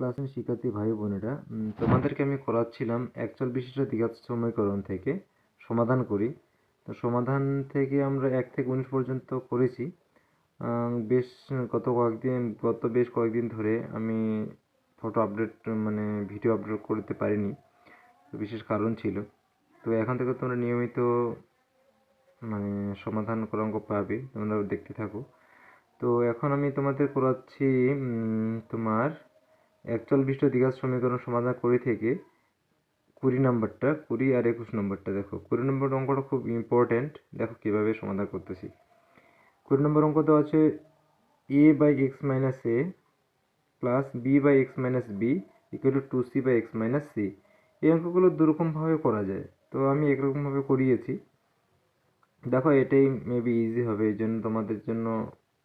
ক্লাসের শিক্ষার্থী ভাই বোনেরা তোমাদেরকে আমি করাচ্ছিলাম একচল বিশিষ্ট দ্বিঘাত সমীকরণ থেকে সমাধান করি। তো সমাধান থেকে আমরা এক থেকে উনিশ পর্যন্ত করেছি। বেশ গত কয়েকদিন, গত বেশ কয়েকদিন ধরে আমি ফটো আপডেট মানে ভিডিও আপলোড করতে পারিনি বিশেষ কারণ ছিল। তো এখন থেকে তোমরা নিয়মিত মানে সমাধান করা পাবে তোমরা দেখতে থাকো। তো এখন আমি তোমাদের করাচ্ছি তোমার একচল বিশিষ্ট দ্বিঘাত সমীকরণ সমাধান করি থেকে কুড়ি নম্বরটা, কুড়ি আর একুশ নম্বরটা দেখো। কুড়ি নম্বর অঙ্কটা খুব ইম্পর্ট্যান্ট দেখো কীভাবে সমাধান করতেছি। কুড়ি নম্বর অঙ্ক দেওয়া আছে a by x minus a plus b by x minus b equal to two c by x minus c এই অঙ্কগুলো দুরকমভাবে করা যায়। তো আমি একরকমভাবে করিয়েছি। দেখো এটাই মেবি ইজি হবে, এই জন্য তোমাদের জন্য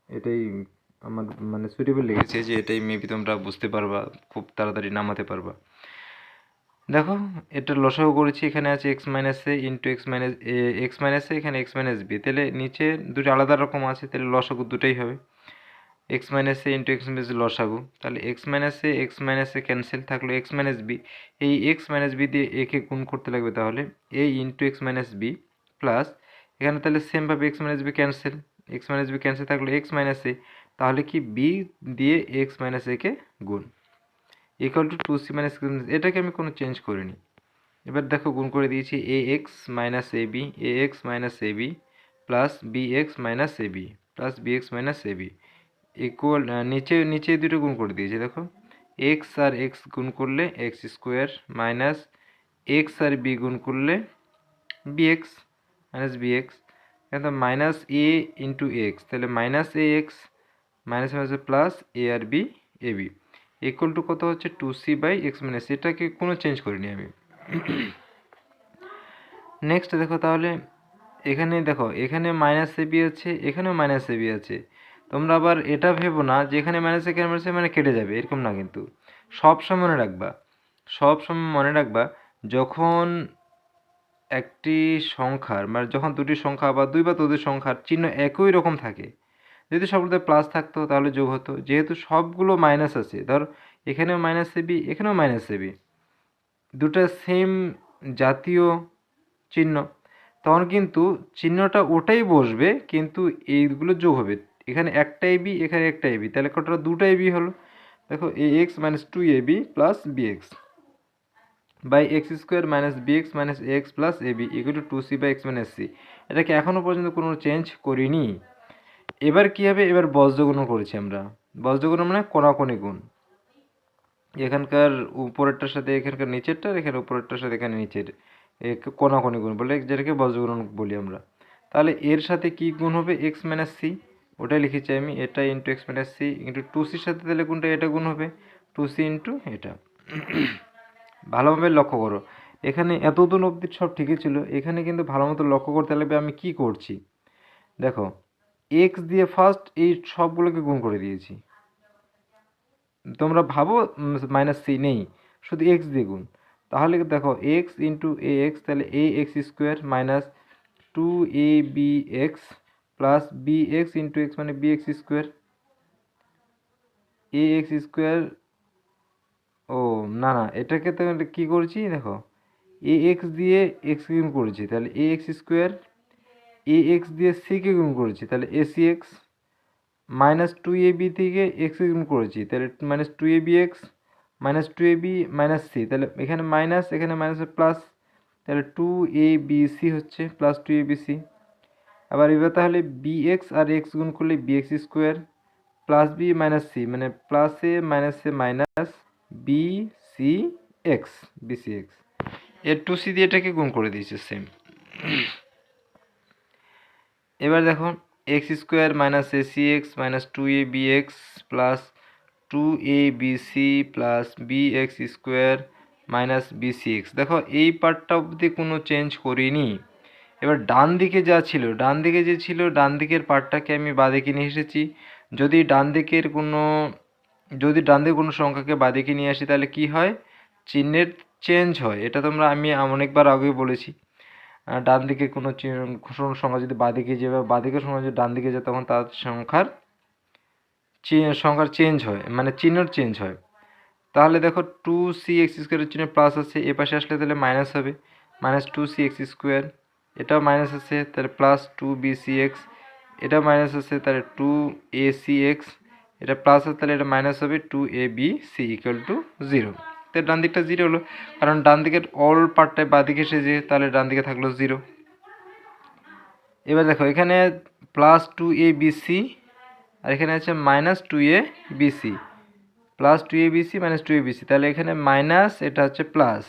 এটাই আমার মানে সুইটেবল লেগেছে যে এটাই মেবি তোমরা বুঝতে পারবা খুব তাড়াতাড়ি নামাতে পারবা দেখো এটা লসাগু করেছি এখানে আছে x minus a into x minus a x minus a এখানে এক্স মাইনাস বি তাহলে নিচে দুটো আলাদা রকম আছে তাহলে লসাগু দুটোই হবে x minus a into x minus লসাগু তাহলে x minus a x minus a cancel থাকল এক্স মাইনাস বি এই এক্স মাইনাস বি দিয়ে একে গুণ করতে লাগবে তাহলে a into x minus b plus এখানে তাহলে সেমভাবে x minus b cancel x minus b cancel থাকল এক্স মাইনাস এ তাহলে কি বি দিয়ে এক্স মাইনাস একে গুণ। Equal to two c minus এটাকে আমি কোনো চেঞ্জ করিনি। এবার দেখো গুণ করে দিয়েছি a x minus a b a x minus a b plus b x minus a b plus b x minus a b equal নিচে নিচে দুটো গুণ করে দিয়েছি, দেখো। এক্স আর এক্স গুণ করলে এক্স স্কোয়ার মাইনাস এক্স আর বি গুণ করলে b x minus b x minus a into x তাহলে minus a x minus minus plus a R b a b equal to কত হচ্ছে two c by x minus এটাকে কোনো change করিনি আমি। নেক্সট দেখো তাহলে এখানে দেখো, এখানে মাইনাস এ বি আছে, এখানেও মাইনাস এ বি আছে। তোমরা আবার এটা ভেবো না যে এখানে মাইনাস এখানে মাইনাস মানে কেটে যাবে, এরকম না কিন্তু। সব সময় মনে রাখবা, সব সময় মনে রাখবা যখন একটি সংখ্যার মানে যখন দুটি সংখ্যা বা দুই বা ততোধিক সংখ্যার চিহ্ন একই রকম থাকে যদি সবগুলোতে প্লাস থাকতো, তাহলে যোগ হতো। যেহেতু সবগুলো মাইনাস আছে, ধর এখানেও মাইনাস এবি এখানেও মাইনাস এবি দুটো সেম জাতীয় চিহ্ন। তখন কিন্তু চিহ্নটা ওটাই বসবে, কিন্তু এইগুলো যোগ হবে। এখানে একটা এবি এখানে একটা এবি তাহলে কতটা? দুটো এবি হলো। দেখো a x minus two ab plus b x by x square minus b x minus x plus a b equal to two c by x minus c এটাকে এখনও পর্যন্ত কোনো চেঞ্জ করিনি। এবার কী হবে? এবার বজ্রগুণ করেছি আমরা। বজ্রগুণ মানে কোনাকুনি গুণ। এখানকার উপরেরটার সাথে এখানকার নিচেরটা আর এখানে উপরেরটার সাথে এখানে নিচের। কোনাকুনি গুণ বলে যেটাকে বজ্রগুণ বলি আমরা। তাহলে এর সাথে কি গুণ হবে? X minus c. ওটাই লিখেছি আমি। এটা into x minus c into two সির সাথে তাহলে কোনটা এটা গুণ হবে? টু সি ইন্টু এটা। ভালোভাবে লক্ষ্য করো। এখানে এতদূর অবধি সব ঠিকই ছিল। এখানে কিন্তু ভালো মতো লক্ষ্য করতে লাগবে আমি কি করছি? দেখো এক্স দিয়ে ফার্স্ট এই সবগুলোকে গুণ করে দিয়েছি। তোমরা ভাবো মাইনাস সি নেই, শুধু এক্স দিয়ে গুণ। তাহলে দেখো এক্স ইন্টু এ এক্স তাহলে a x square minus two a b x plus b x into x মানে b x square a x square ও, না না, এটাকে তো কী করেছি, দেখো এ এক্স দিয়ে এক্স গুণ করেছি, তাহলে a x square a x দিয়ে সিকে গুণ করেছি, তাহলে a c x minus two a b থেকে এক্স গুণ করেছি, তাহলে minus two a b x minus two a b minus c তাহলে এখানে মাইনাস এখানে মাইনাস প্লাস তাহলে টু এ বি সি হচ্ছে plus two a b c আবার এবার তাহলে বি এক্স আর এক্স গুণ করলে b x square plus b minus c মানে প্লাসে মাইনাসে minus b c x b c এক্সের টু সি দিয়ে এটাকে গুণ করে দিয়েছে সেম এবার দেখো x square minus a c x minus two a b x plus two a b c plus b x square minus b c x দেখো, এই পার্টটা অবধি কোনো চেঞ্জ করিনি। এবার ডান দিকে যা ছিল, ডান দিকে যে ছিল, ডান দিকের পার্টটাকে আমি বাদিকে নিয়ে এসেছি। যদি ডান দিকের কোনো, যদি ডান দিকে কোনো সংখ্যাকে বাদিকে নিয়ে আসি, তাহলে কি হয়? চিহ্নের চেঞ্জ হয়। এটা তোমরা আমি অনেকবার আগেই বলেছি। ডান দিকে কোনো চি- কোনো সংখ্যা যদি বাদিকে যাবে বাদিকের সংখ্যা যদি ডান দিকে যায়, তখন তার সংখ্যার সংখ্যার চেঞ্জ হয় মানে চিহ্নর চেঞ্জ হয়। তাহলে দেখো টু সি এক্স স্কোয়ারের জন্য প্লাস আছে, এ পাশে আসলে তাহলে মাইনাস হবে। Minus two c x square এটাও মাইনাস আছে, তাহলে plus two b c x এটা মাইনাস আছে, তাহলে টু এ সি এক্স এটা প্লাস আছে, তাহলে এটা মাইনাস হবে two a b c equal to zero তো ডান দিকটা জিরো হলো, কারণ ডান দিকের অল পার্টটায় বাঁ দিকে এসেছে তাহলে ডান দিকে থাকল জিরো এবার দেখো, এখানে plus two a b c আর এখানে আছে minus two a b c plus two a b c minus two a b c তাহলে এখানে মাইনাস এটা হচ্ছে প্লাস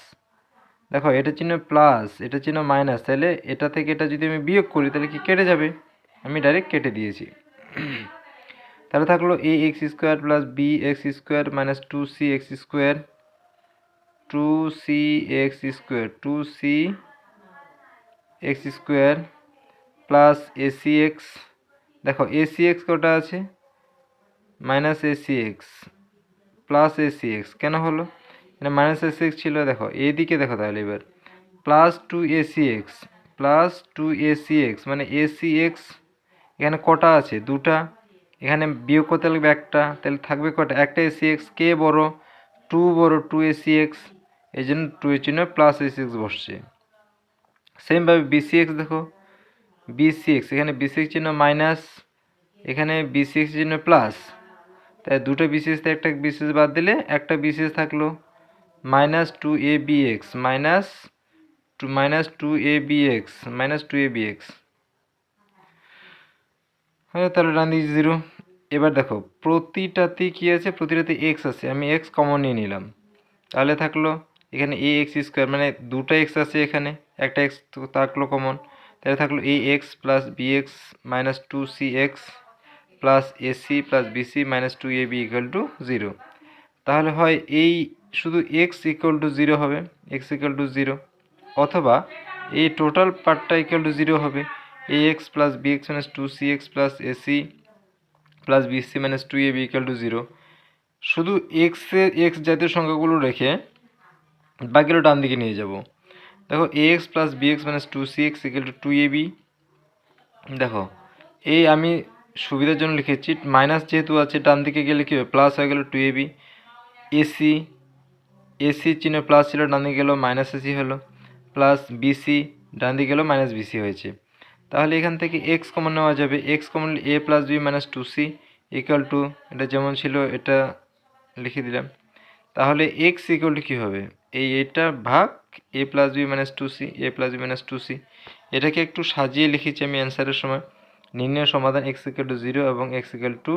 দেখো, এটা চিহ্ন প্লাস এটা চিহ্ন মাইনাস তাহলে এটা থেকে এটা যদি আমি বিয়োগ করি, তাহলে কি কেটে যাবে? আমি ডাইরেক্ট কেটে দিয়েছি। তাহলে থাকল a x square plus b x square minus two c x square two c x square two c x square plus ac x দেখো এসি এক্স কটা আছে minus ac x plus ac x কেন হলো মানে minus AC x ছিল দেখো এইদিকে দেখো তাহলে এবার plus two AC X plus two AC X মানে এসি এক্স এখানে কটা আছে দুটা এখানে বিয়োগ করতে লাগবে একটা তাহলে থাকবে কটা একটা এসি এক্স কে বড় টু বড় টু এসি এক্স এই জন্য টু এর চিহ্ন প্লাস এসি এক্স বসছে সেমভাবে বিসি এক্স দেখো। বিসি এক্স এখানে বিসি এক্স চিহ্ন মাইনাস এখানে বিসি এক্স চিহ্ন প্লাস তাই দুটো বিসিএস একটা বিসিএস বাদ দিলে একটা বিসিএস থাকল। Minus two A B X minus two minus two A B X minus two A B X হ্যাঁ তাহলে ডান দিকে জিরো এবার দেখো, প্রতিটাতেই কী আছে? প্রতিটাতে এক্স আছে। আমি এক্স কমন নিয়ে নিলাম। তাহলে থাকল এখানে এ এক্স স্কোয়ার মানে দুটো এক্স আছে এখানে, একটা এক্স থাকল কমন তাহলে থাকল A X plus B X minus two C X plus AC plus BC minus two A B equal to zero তাহলে হয় এই শুধু এক্স ইকুয়াল টু জিরো হবে এক্স ইকুয়াল টু জিরো অথবা এই টোটাল পার্টটা ইকুয়াল টু জিরো হবে A X plus B X minus two C X plus AC plus BC minus two A B equal to zero শুধু এক্সের x জাতীয় সংখ্যাগুলো রেখে বাকিগুলো ডান দিকে নিয়ে যাব। দেখো A X plus B X minus two C X equal to two A B দেখো, এই আমি সুবিধার জন্য লিখেছি মাইনাস যেহেতু আছে, ডান দিকে গেলে কী হবে? প্লাস হয়ে গেল two A B AC AC চিহ্ন প্লাস ছিল, ডান দিকে গেলো মাইনাস এসি হলো। প্লাস বিসি ডান দিকে গেলো মাইনাস বিসি হয়েছে। তাহলে এখান থেকে এক্স কমন নেওয়া যাবে। X common A plus B minus two C equal to এটা যেমন ছিল, এটা লিখে দিলাম। তাহলে এক্স ইকুয়াল টু কী হবে? এই এটা ভাগ A plus B minus two C A plus B minus two C এটাকে একটু সাজিয়ে লিখেছি আমি অ্যান্সারের সময়। নির্ণয় সমাধান এক্স ইকুয়াল টু জিরো এবং X equal to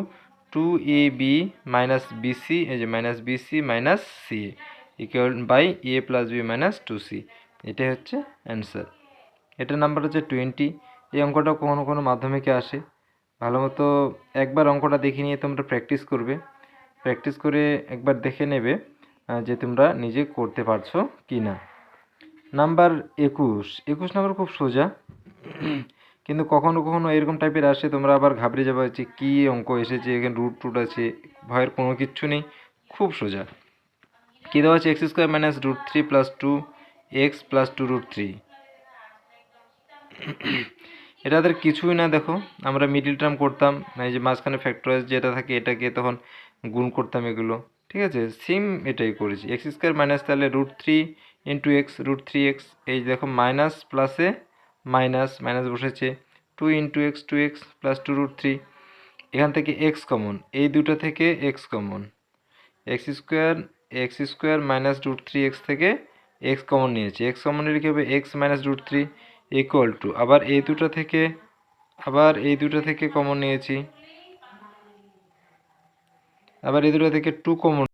two A B minus BC এই যে minus BC minus C equal by A plus B minus two C এটাই হচ্ছে অ্যান্সার এটার নাম্বার হচ্ছে টোয়েন্টি এই অঙ্কটা কখনো কোনো মাধ্যমিকে আসে। ভালো মতো একবার অঙ্কটা দেখে নিয়ে তোমরা প্র্যাকটিস করবে। প্র্যাকটিস করে একবার দেখে নেবে। যে তোমরা নিজে করতে পারছ কি না নাম্বার একুশ। একুশ নাম্বার খুব সোজা। কিন্তু কখনো কখনো এরকম টাইপের আসে, তোমরা আবার ঘাবড়ে যাবে যে কী অঙ্ক এসেছে, এখানে রুট টুট আছে, ভয়ের কোনো কিচ্ছু নেই, খুব সোজা। কী দেওয়া আছে? X square minus root three plus two X plus two root three এটাদের কিছুই না, দেখো। আমরা মিডিল টার্ম করতাম, এই যে মাঝখানে ফ্যাক্টরাইজ যেটা থাকে এটাকে তখন গুণ করতাম এগুলো। ঠিক আছে? সিম এটাই করেছি। এক্স স্কোয়ার মাইনাস তাহলে root three into X root three X এই দেখো মাইনাস প্লাসে মাইনাস মাইনাস বসেছে। Two into X two X plus two root three এখান থেকে এক্স কমন এই দুটো থেকে X common X square X square minus root three X থেকে এক্স কমন নিয়েছি। এক্স কমন নিলে কী হবে? X minus root three equal to আবার এই দুটো থেকে, আবার এই দুটো থেকে কমন নিয়েছি। আবার এই দুটো টু কমন